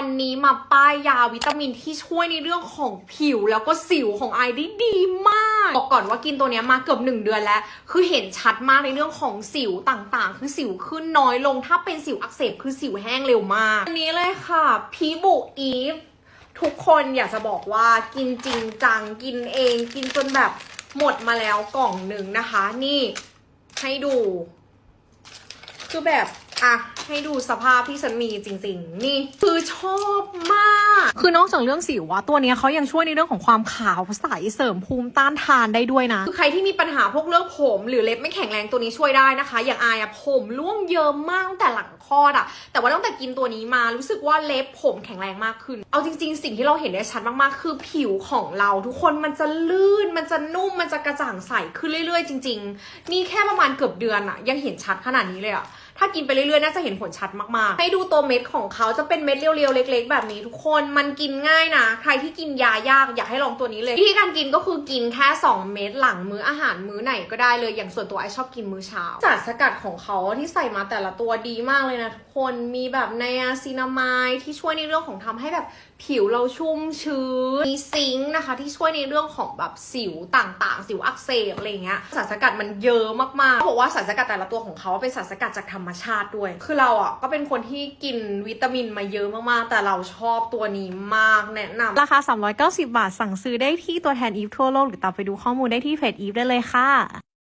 วันนี้มาป้ายยาวิตามินที่ช่วยในเรื่องของผิวแล้วก็สิวของไอได้ดีมากบอกก่อนว่ากินตัวนี้มาเกือบหนึ่งเดือนแล้ว คือเห็นชัดมากในเรื่องของสิวต่างๆ คือสิวขึ้นน้อยลง ถ้าเป็นสิวอักเสบคือสิวแห้งเร็วมาก อันนี้เลยค่ะพีบุอีฟทุกคนอยากจะบอกว่ากินจริงจังกินเอง กินจนแบบหมดมาแล้วกล่องหนึ่งนะคะ นี่ให้ดู คือแบบ อะให้ดูสภาพที่ฉันมีจริง ๆ นี่คือชอบมาก คือนอกจากเรื่องสิวอะตัวเนี้ยเขายังช่วยในเรื่องของความขาวใสเสริมภูมิต้านทานได้ด้วยนะคือใครที่มีปัญหาพวกเรื่องผม หรือเล็บไม่แข็งแรงตัวนี้ช่วยได้นะคะ อย่างอายอะผมร่วงเยอะมากตั้งแต่หลังคลอดอะแต่ว่าตั้งแต่กินตัวนี้มารู้สึกว่าเล็บผมแข็งแรงมากขึ้น เอาจริง ๆ สิ่งที่เราเห็นได้ชัดมากๆ คือผิวของเราทุกคนมันจะลื่นมันจะนุ่มมันจะกระจ่างใสขึ้นเรื่อย ๆ จริง ๆ นี่แค่ประมาณเกือบเดือนอะยังเห็นชัดขนาดนี้เลยอะ ถ้ากินไปเรื่อยๆ น่าจะเห็นผลชัดมากๆ ให้ดูตัวเม็ดของเขาจะเป็นเม็ดเรียวๆ เล็ก ๆ แบบนี้ทุกคน มันกินง่ายนะ ใครที่กินยายากอยากให้ลองตัวนี้เลย วิธีการกินก็คือกินแค่ 2 เม็ดหลังมื้ออาหารมื้อไหนก็ได้เลย อย่างส่วนตัวไอชอบกินมื้อเช้าสารสกัดของเขาที่ใส่มาแต่ละตัวดีมากเลยนะทุกคน มีแบบไนอาซินามายที่ช่วยในเรื่องของทำให้แบบผิวเราชุ่มชื้น มีซิงค์นะคะ ที่ช่วยในเรื่องของแบบสิวต่างๆ สิวอักเสบอะไรเงี้ย สารสกัดมันเยอะมากๆเขาบอกว่าสารสกัดแต่ละตัวของเขาเป็นสารสกัดจากธรรมมชาติด้วย คือเราอะก็เป็นคนที่กินวิตามินมาเยอะมากๆ แต่เราชอบตัวนี้มากแนะนำราคา 390 บาทสั่งซื้อได้ที่ตัวแทนอีฟทั่วโลก หรือตามไปดูข้อมูลได้ที่เพจอีฟได้เลยค่ะ